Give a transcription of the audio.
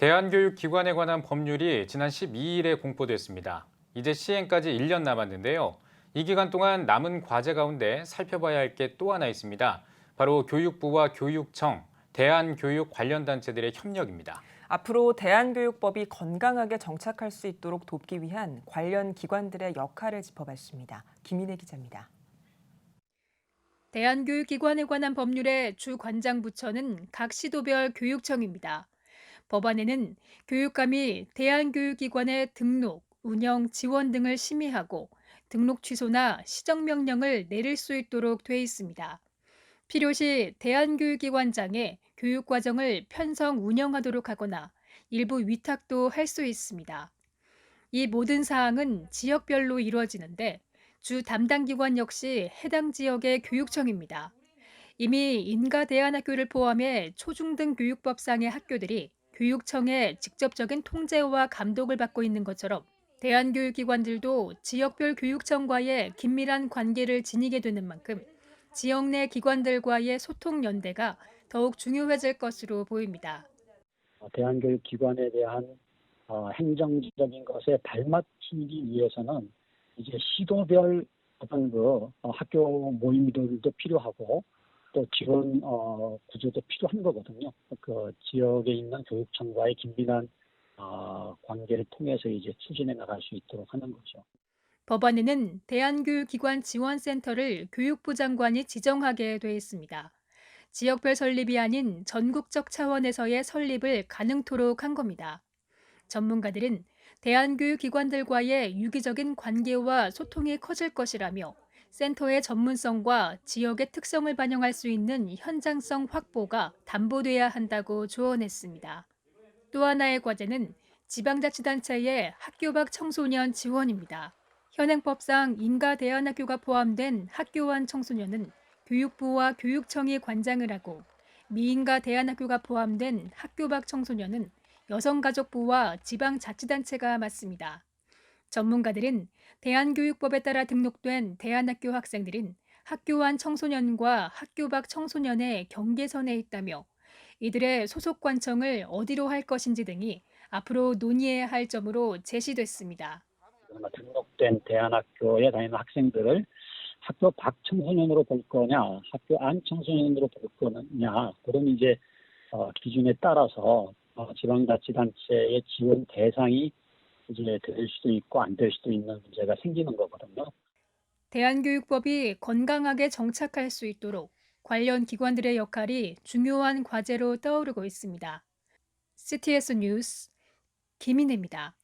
대한교육기관에 관한 법률이 지난 12일에 공포됐습니다. 이제 시행까지 1년 남았는데요. 이 기간 동안 남은 과제 가운데 살펴봐야 할 게 또 하나 있습니다. 바로 교육부와 교육청, 대한교육 관련 단체들의 협력입니다. 앞으로 대한교육법이 건강하게 정착할 수 있도록 돕기 위한 관련 기관들의 역할을 짚어봤습니다. 김인혜 기자입니다. 대한교육기관에 관한 법률의 주 관장 부처는 각 시도별 교육청입니다. 법안에는 교육감이 대한교육기관의 등록, 운영, 지원 등을 심의하고 등록 취소나 시정 명령을 내릴 수 있도록 돼 있습니다. 필요시 대한교육기관장에 교육과정을 편성 운영하도록 하거나 일부 위탁도 할 수 있습니다. 이 모든 사항은 지역별로 이루어지는데 주 담당 기관 역시 해당 지역의 교육청입니다. 이미 인가대안학교를 포함해 초중등 교육법상의 학교들이 교육청의 직접적인 통제와 감독을 받고 있는 것처럼 대한교육기관들도 지역별 교육청과의 긴밀한 관계를 지니게 되는 만큼 지역 내 기관들과의 소통 연대가 더욱 중요해질 것으로 보입니다. 어, 대한교육기관에 대한 어, 행정적인 것에 발맞추기 위해서는 이제 시도별 어떤 그 어, 학교 모임들도 필요하고 또 지원 어, 구조도 필요한 거거든요. 그 지역에 있는 교육청과의 긴밀한 어, 관계를 통해서 이제 추진해 나갈 수 있도록 하는 거죠. 법안에는 대한교육기관 지원센터를 교육부 장관이 지정하게 돼 있습니다. 지역별 설립이 아닌 전국적 차원에서의 설립을 가능토록 한 겁니다. 전문가들은 대한교육기관들과의 유기적인 관계와 소통이 커질 것이라며 센터의 전문성과 지역의 특성을 반영할 수 있는 현장성 확보가 담보돼야 한다고 조언했습니다. 또 하나의 과제는 지방자치단체의 학교 밖 청소년 지원입니다. 현행법상 인가 대안학교가 포함된 학교 안 청소년은 교육부와 교육청이 관장을 하고 미인가 대안학교가 포함된 학교 밖 청소년은 여성가족부와 지방자치단체가 맡습니다. 전문가들은 대한교육법에 따라 등록된 대안학교 학생들은 학교 안 청소년과 학교 밖 청소년의 경계선에 있다며 이들의 소속 관청을 어디로 할 것인지 등이 앞으로 논의해야 할 점으로 제시됐습니다. 등록된 대안학교에 다니는 학생들을 학교 밖 청소년으로 볼 거냐, 학교 안 청소년으로 볼 거냐, 그런 이제 어, 기준에 따라서 어, 지방자치단체의 지원 대상이 이제 될 수도 있고 안 될 수도 있는 문제가 생기는 거거든요. 대한교육법이 건강하게 정착할 수 있도록 관련 기관들의 역할이 중요한 과제로 떠오르고 있습니다. CTS 뉴스 김인혜입니다.